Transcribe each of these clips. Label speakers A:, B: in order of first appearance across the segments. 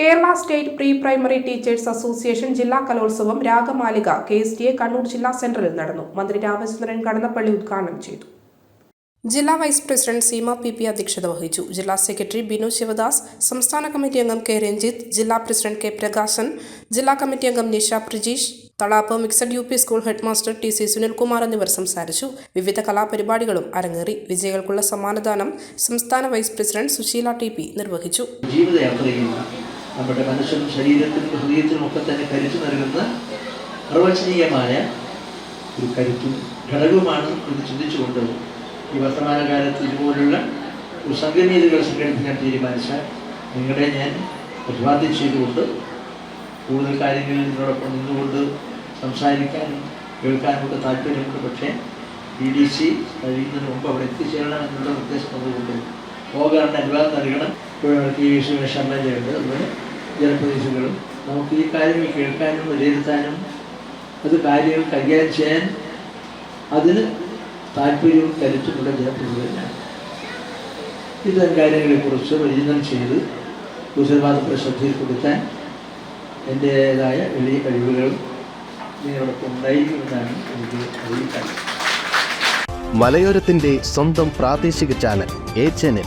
A: Kerala state pre primary teachers association ജില്ലാ കലോത്സവം Ragamalika K S T A Kannur ജില്ലാ സെന്ററിൽ നടന്നു. മന്ത്രി രാമചന്ദ്രൻ കടന്നപ്പള്ളി ഉദ്ഘാടനം ചെയ്തു. ജില്ലാ vice president Seema P P അധ്യക്ഷത വഹിച്ചു. ജില്ലാ സെക്രട്ടറി ബിനു ശിവദാസ് സംസ്ഥാന കമ്മിറ്റി അംഗം കെ രഞ്ജിത്ത് ജില്ലാ പ്രസിഡന്റ് കെ പ്രകാശൻ ജില്ലാ കമ്മിറ്റി അംഗം Nisha Prajeesh Thalap mixed U P school head master T C Sunilkumar എന്നിവർ സംസാരിച്ചു. വിവിധ കലാപരിപാടികളും അരങ്ങേറി. വിജയികൾക്കുള്ള സമ്മാനദാനം സംസ്ഥാന vice president Susheela T P നിർവഹിച്ചു.
B: നമ്മുടെ മനസ്സിനും ശരീരത്തിനും ഹൃദയത്തിനും ഒക്കെ തന്നെ കരുത്തു നൽകുന്ന പ്രവചനീയമായ ഒരു കരുത്തും ഘടകവുമാണ് എന്ന് ചിന്തിച്ചുകൊണ്ട് ഈ വർത്തമാനകാലത്ത് ഇതുപോലുള്ള ഒരു സംഗമീയതകൾ സംഘടിപ്പിക്കാൻ തീരുമാനിച്ചാൽ നിങ്ങളെ ഞാൻ അഭിവാദ്യം ചെയ്തുകൊണ്ട് കൂടുതൽ കാര്യങ്ങളിൽ നിങ്ങളോടൊപ്പം നിന്നുകൊണ്ട് സംസാരിക്കാനും കേൾക്കാനുമൊക്കെ താല്പര്യമുണ്ട് പക്ഷേ ബി ഡി സി കഴിയുന്നതിന് മുമ്പ് അവിടെ എത്തിച്ചേരണം എന്നുള്ള നിർദ്ദേശം വന്നുകൊണ്ട് പോകാനുള്ള അനുവാദം നൽകണം. ഇപ്പോൾ ടി വി എം എൽ അതുപോലെ ജനപ്രതിനിധികളും നമുക്ക് ഈ കാര്യങ്ങൾ കേൾക്കാനും വിലയിരുത്താനും അത് കാര്യങ്ങൾ കൈകാര്യം ചെയ്യാൻ അതിന് താല്പര്യവും കരുത്തുമുള്ള ജനപ്രതിനിധികളാണ്. ഇത്തരം കാര്യങ്ങളെക്കുറിച്ച് വിചിന്തനം ചെയ്ത് ഉത്തരവാദപ്പെട്ട ശ്രദ്ധയിൽപ്പെടുത്താൻ എന്റേതായ വലിയ കഴിവുകൾ നിങ്ങളോടൊപ്പം ഉണ്ടായിരിക്കുമെന്നാണ് എനിക്ക് അറിയിക്കാൻ
C: മലയോരത്തിന്റെ സ്വന്തം പ്രാദേശിക ചാനൽ എ ചാനൽ.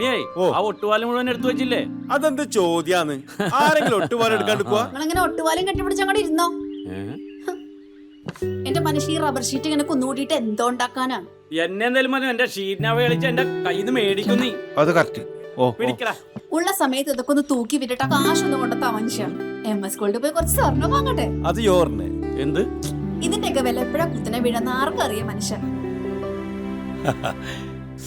D: ഉണ്ണിയായി
E: ഓ.
D: ആ ഒട്ടുപാലം മുഴുവൻ എടുത്തു വെച്ചില്ലേ?
E: അതെന്ത് ചോദ്യാന്ന്? ആരെങ്കിലും ഒട്ടുപാലം എടുക്കാണ്ട് പോവാ?
F: നിങ്ങളങ്ങനെ ഒട്ടുപാലും കെട്ടിപ്പിടിച്ച് അങ്ങോട്ട് ഇരുന്നോ? എന്റെ മനുഷ്യ ഈ റബ്ബർ ഷീറ്റ് ഇങ്ങനെ കുന്നുകൂട്ടിയിട്ട് എന്തോ ഉണ്ടാക്കാനാണ്
D: എന്നെ എന്തായാലും മതി എന്റെ ഷീറ്റിനെ കളിച്ച് എന്റെ കയ്യിൽ നിന്ന് മേടിക്കും നീ.
E: അത് കറക്റ്റ് ഓ ഓ.
D: പിടിക്കടാ.
F: ഉള്ള സമയത്ത് ഇതൊക്കെ ഒന്ന് തൂക്കി വിട്ടിട്ട് കാശ് കാശൊന്നും കൊണ്ടെത്താ മനുഷ്യ എം എസ് സ്കൂളിൽ പോയി കുറച്ച് സ്വർണം വാങ്ങട്ടെ?
E: അത് യോർന്ന്
D: എന്ത്?
F: ഇതിന്റെയൊക്കെ വില എപ്പോഴാ കുത്തിനെ വീഴുന്ന ആർക്കും അറിയാം മനുഷ്യ